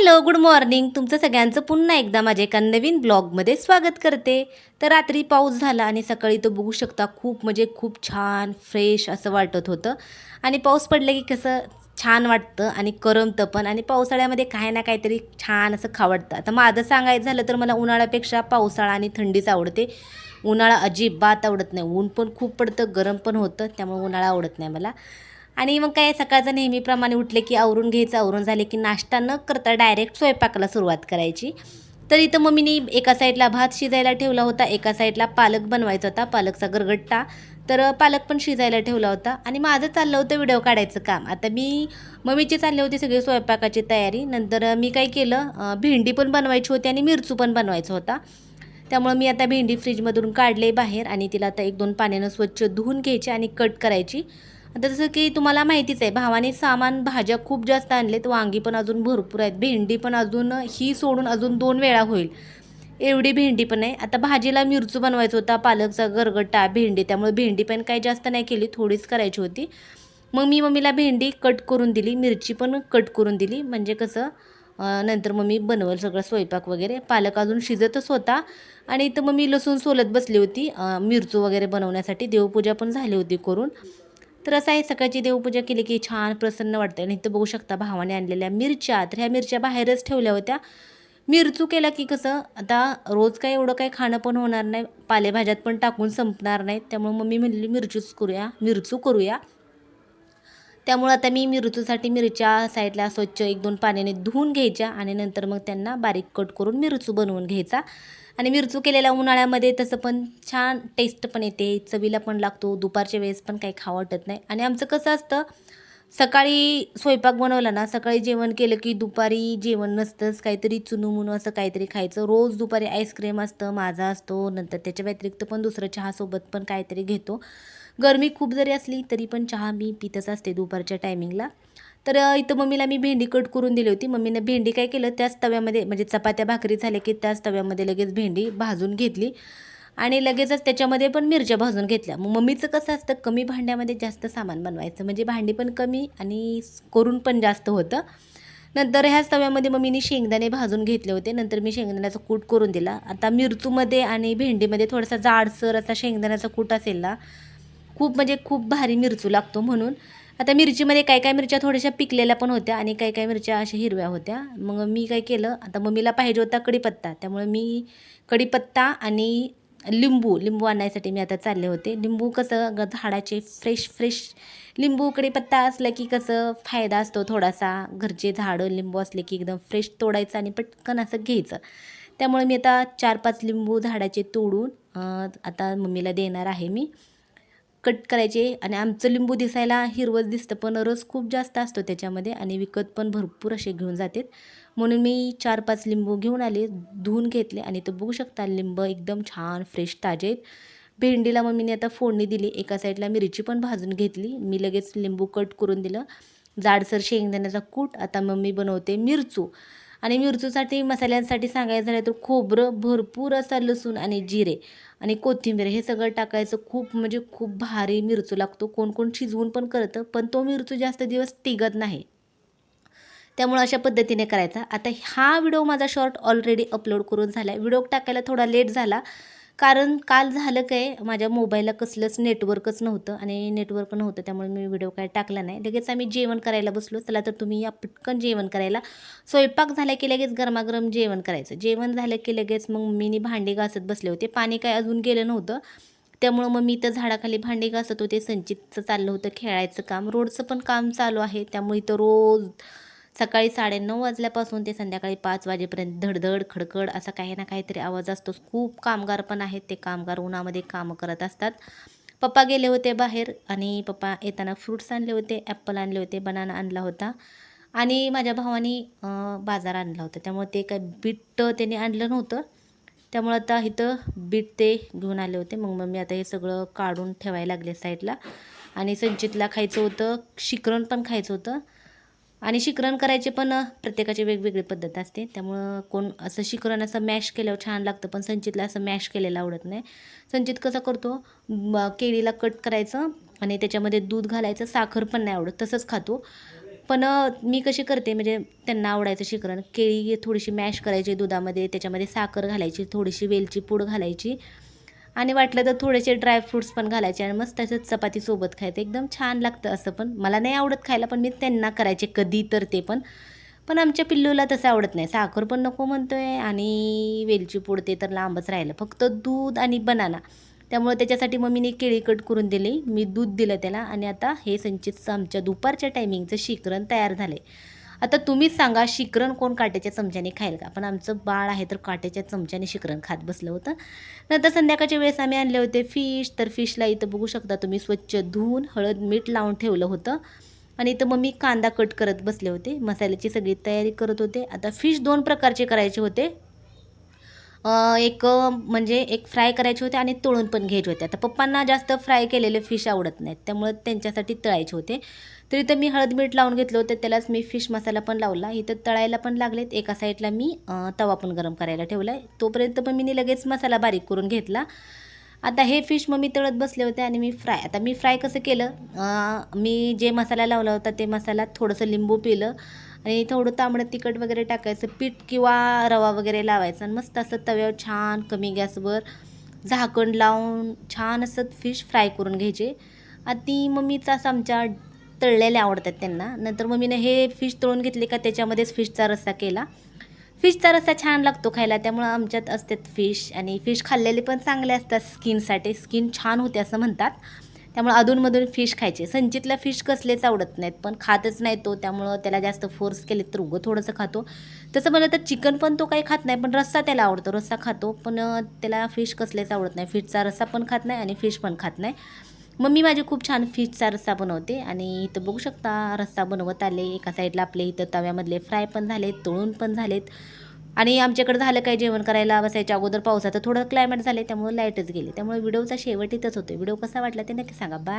Hello good morning. तुमचं सगळ्यांचं पुन्हा एकदा माझ्या एका नवीन ब्लॉगमध्ये स्वागत करते. तर रात्री पाऊस झाला आणि सकाळी तो बघू शकता खूप म्हणजे खूप छान फ्रेश असं वाटत होतं. आणि पाऊस पडलं की कसं छान वाटतं आणि करमतं पण. आणि पावसाळ्यामध्ये काही ना काहीतरी छान असं खावडतं. आता माझं सांगायचं झालं तर मला उन्हाळ्यापेक्षा पावसाळा आणि थंडीच आवडते. उन्हाळा अजिबात आवडत नाही. ऊन पण खूप पडतं गरम पण होतं त्यामुळे उन्हाळा आवडत नाही मला. आणि मग काय सकाळचं नेहमीप्रमाणे उठले की आवरून घ्यायचं आवरून झाले की नाश्ता न करता डायरेक्ट स्वयंपाकाला सुरुवात करायची. तर इथं मम्मीनी एका साईडला भात शिजायला ठेवला होता एका साईडला पालक बनवायचा होता पालकचा गरगट्टा. तर पालक पण शिजायला ठेवला होता आणि माझं चाललं होतं व्हिडिओ काढायचं काम. आता मी मम्मीची चालली होती सगळी स्वयंपाकाची तयारी. नंतर मी काय केलं भेंडी पण बनवायची होती आणि मिरचू पण बनवायचा होता. त्यामुळं मी आता भेंडी फ्रीजमधून काढले बाहेर आणि तिला आता एक दोन पाण्यानं स्वच्छ धुवून घ्यायची आणि कट करायची. आता जसं की तुम्हाला माहितीच आहे भावाने सामान भाज्या खूप जास्त आणलेत वांगी पण अजून भरपूर आहेत भेंडी पण अजून ही सोडून अजून दोन वेळा होईल. एवढी भेंडी पण आहे. आता भाजीला मिरचू बनवायचा होता पालकचा गरगट्टा भेंडी त्यामुळे भेंडी पण काही जास्त नाही केली थोडीच करायची होती. मग मी मम्मीला भेंडी कट करून दिली मिरची पण कट करून दिली म्हणजे कसं नंतर मग मी बनवल सगळं स्वयंपाक वगैरे पालक अजून शिजतच होता. आणि इथं मग मी लसूण सोलत बसली होती मिरचू वगैरे बनवण्यासाठी देवपूजा पण झाली होती करून. तर असं आहे सकाळची देवपूजा केली की छान प्रसन्न वाटतं आणि इथं बघू शकता भावाने आणलेल्या मिरच्या. तर ह्या मिरच्या बाहेरच ठेवल्या होत्या. मिरचू केला की कसं आता रोज काय एवढं काही खाणं पण होणार नाही. पालेभाज्यात पण टाकून संपणार नाहीत त्यामुळे मम्मी म्हणली मिरचूच करूया मिरचू करूया. त्यामुळं आता मी मिरचूसाठी मिरच्या साईडला स्वच्छ एक दोन पाण्याने धुवून घ्यायच्या आणि नंतर मग त्यांना बारीक कट करून मिरचू बनवून घ्यायचा. आणि मिरचू केलेल्या उन्हाळ्यामध्ये तसं पण छान टेस्ट पण येते. चवीला पण लागतो. दुपारच्या वेळेस पण काही खावं वाटत नाही. आणि आमचं कसं असतं सकाळी स्वयंपाक बनवला ना सकाळी जेवण केलं की दुपारी जेवण नसतंच. काहीतरी चुनूमुनू असं काहीतरी खायचं. रोज दुपारी आईस्क्रीम असतं माझा असतो. नंतर त्याच्या व्यतिरिक्त पण दुसरं चहासोबत पण काहीतरी घेतो. गरमी खूप जरी असली तरी पण चहा मी पितच असते दुपारच्या टायमिंगला तर इथं मम्मीला मी भेंडी कट करून दिली होती. मम्मीनं भेंडी काय केलं त्याच तव्यामध्ये म्हणजे चपात्या भाकरी झाल्या की त्याच तव्यामध्ये लगेच भेंडी भाजून घेतली. आणि लगेचच त्याच्यामध्ये पण मिरच्या भाजून घेतल्या. मग मम्मीचं कसं असतं कमी भांड्यामध्ये जास्त सामान बनवायचं. म्हणजे भांडी पण कमी आणि करून पण जास्त होतं. नंतर ह्याच तव्यामध्ये मम्मीने शेंगदाणे भाजून घेतले होते. नंतर मी शेंगदाण्याचा कूट करून दिला. आता मिरचूमध्ये आणि भेंडीमध्ये थोडासा जाडसर असा शेंगदाण्याचा कूट असेल ना खूप म्हणजे खूप भारी मिरचू लागतो म्हणून. आता मिरचीमध्ये काय काय मिरच्या थोड्याशा पिकलेल्या पण होत्या आणि काय काय मिरच्या अशा हिरव्या होत्या. मग मी काय केलं आता मम्मीला पाहिजे होता कढीपत्ता त्यामुळे मी कढीपत्ता आणि लिंबू लिंबू आणण्यासाठी मी आता चालले होते. लिंबू कसं ग झाडाचे फ्रेश फ्रेश लिंबू कढीपत्ता असलं की कसं फायदा असतो थोडासा. घरचे झाडं लिंबू असले की एकदम फ्रेश तोडायचं आणि पटकन असं घ्यायचं. त्यामुळे मी आता चार पाच लिंबू झाडाचे तोडून आता मम्मीला देणार आहे मी. कट करायचे आणि आमचं लिंबू दिसायला हिरवंच दिसतं पण रस खूप जास्त असतो त्याच्यामध्ये आणि विकत पण भरपूर असे घेऊन जातात. म्हणून मी चार पाच लिंबू घेऊन आले धुवून घेतले आणि तो बघू शकता लिंब एकदम छान फ्रेश ताजे आहेत. भेंडीला मम्मीने आता फोडणी दिली एका साईडला मिरची पण भाजून घेतली. मी लगेच लिंबू कट करून दिलं. जाडसर शेंगदाण्याचा कूट आता मम्मी बनवते मिरचू. आणि मिरचूसाठी मसाल्यांसाठी सांगायचं झालं तर खोबरं भरपूर असं लसूण आणि जिरे आणि कोथिंबीर हे सगळं टाकायचं. खूप म्हणजे खूप भारी मिरचू लागतो. कोण कोण शिजवून पण करतं पण तो मिरचू जास्त दिवस टिकत नाही. त्यामुळं अशा पद्धतीने करायचा. आता हा व्हिडिओ माझा शॉर्ट ऑलरेडी अपलोड करून झाला आहे व्हिडिओ टाकायला थोडा लेट झाला कारण काल झालं काय माझ्या मोबाईलला कसलंच नेटवर्कच नव्हतं आणि नेटवर्क नव्हतं त्यामुळे मी व्हिडिओ काय टाकला नाही. लगेच आम्ही जेवण करायला बसलो चला तर तुम्ही या पटकन जेवण करायला. स्वयंपाक झाला की लगेच गरमागरम जेवण करायचं. जेवण झालं की लगेच मग मम्मीनी भांडी घासत बसले होते. पाणी काय अजून गेलं नव्हतं. त्यामुळं मग मी तर झाडाखाली भांडी घासत होते संचितचं चाललं होतं खेळायचं काम. रोडचं पण काम चालू आहे त्यामुळे इथं रोज सकाळी साडेनऊ वाजल्यापासून ते संध्याकाळी पाच वाजेपर्यंत धडधड खडखड असा काही ना काहीतरी आवाज असतो. खूप कामगार पण आहेत. ते कामगार उन्हामध्ये कामं करत असतात. पप्पा गेले होते बाहेर आणि पप्पा येताना फ्रुट्स आणले होते ॲप्पल आणले होते बनाना आणला होता. आणि माझ्या भावाने बाजार आणला होता. त्यामुळे ते काय बीट त्याने आणलं नव्हतं. त्यामुळं आता इथं बीट ते घेऊन आले होते. मग मम्मी आता हे सगळं काढून ठेवायला लागले साईडला आणि संचितला खायचं होतं शिकरण पण खायचं होतं. आणि शिकरण करायचे पण प्रत्येकाची वेगवेगळी पद्धत असते. त्यामुळं कोण असं शिकरण असं मॅश केल्यावर छान लागतं पण संचितला असं मॅश केलेलं आवडत नाही. संचित कसं करतो केळीला कट करायचं आणि त्याच्यामध्ये दूध घालायचं साखर पण नाही आवडत तसंच खातो. पण मी कशी करते म्हणजे त्यांना आवडायचं शिकरण. केळी थोडीशी मॅश करायची दुधामध्ये त्याच्यामध्ये साखर घालायची थोडीशी वेलची पूड घालायची आणि वाटलं तर थोडेसे ड्रायफ्रूट्स पण घालायचे आणि मस्त असं चपातीसोबत खायचं. एकदम छान लागतं असं पण. मला नाही आवडत खायला पण मी त्यांना करायचे कधी तर ते पण. पण आमच्या पिल्लूला तसं आवडत नाही. साखर पण नको म्हणतो आहे आणि वेलची पूड ते तर लांबच राहिलं. फक्त दूध आणि बनाना. त्यामुळे त्याच्यासाठी मम्मीने केळी कट करून दिली. मी दूध दिलं त्याला आणि आता हे संचितचं आमच्या दुपारच्या टायमिंगचं शिकरण तयार झालं आहे आता तुम्हीच सांगा शिकरण कोण काट्याच्या चमच्याने खाईल का? पण आमचं बाळ आहे तर काट्याच्या चमच्याने शिकरण खात बसलं होतं. नंतर संध्याकाळच्या वेळेस आम्ही आणले होते फिश तर फिशला इथं बघू शकता तुम्ही स्वच्छ धुवून हळद मीठ लावून ठेवलं होतं. आणि इथं मग मी कांदा कट करत बसले होते. मसाल्याची सगळी तयारी करत होते. आता फिश दोन प्रकारचे करायचे होते. एक म्हणजे एक फ्राय करायचे होते आणि तळून पण घ्यायचे होते. आता पप्पांना जास्त फ्राय केलेले फिश आवडत नाहीत त्यामुळे त्यांच्यासाठी तळायचे होते. तर इथं मी हळद मीठ लावून घेतलं होतं त्यालाच मी फिश मसाला पण लावला. इथं तळायला पण लागलेत. एका साईडला मी तवा पण गरम करायला ठेवला आहे तोपर्यंत पण मी लगेच मसाला बारीक करून घेतला. आता हे फिश मग मी तळत बसले होते आणि मी फ्राय आता मी फ्राय कसं केलं? मी जे मसाला लावला होता ते मसाला थोडंसं लिंबू पिलं. आणि थोडं तांबडं तिखट वगैरे टाकायचं पीठ किंवा रवा वगैरे लावायचा. आणि मस्त असं तव्यावर छान कमी गॅसवर झाकण लावून छान असं फिश फ्राय करून घ्यायचे. आणि मम्मीचा असं आमच्या तळलेले आवडतात त्यांना. नंतर मम्मीने हे फिश तळून घेतले का त्याच्यामध्येच फिशचा रस्सा केला. फिशचा रस्सा छान लागतो खायला त्यामुळं आमच्यात असतात फिश. आणि फिश खाल्लेले पण चांगले असतात स्किनसाठी. स्किन छान होते असं म्हणतात. त्यामुळे अधूनमधून फिश खायचे. संचितला फिश कसलेच आवडत नाहीत पण खातच नाही तो त्यामुळं त्याला जास्त फोर्स केले तर उगं थोडंसं खातो. तसं म्हणलं तर चिकन पण तो काही खात नाही पण रस्सा त्याला आवडतो. रस्सा खातो पण त्याला फिश कसलेच आवडत नाही. फिशचा रस्सा पण खात नाही आणि फिश पण खात नाही. मग मी माझी खूप छान फिशचा रस्सा बनवते आणि इथं बघू शकता रस्सा बनवत आले. एका साईडला आपले इथं तव्यामधले फ्राय पण झालेत तळून पण झालेत. आणि आमच्याकडे झालं काय जेवण करायला बसायच्या अगोदर पावसाचं थोडं क्लायमेट झालं त्यामुळे लाईटच गेली. त्यामुळे व्हिडिओचा शेवट इथंच होतो व्हिडिओ कसा वाटला ते नक्की सांगा. बाय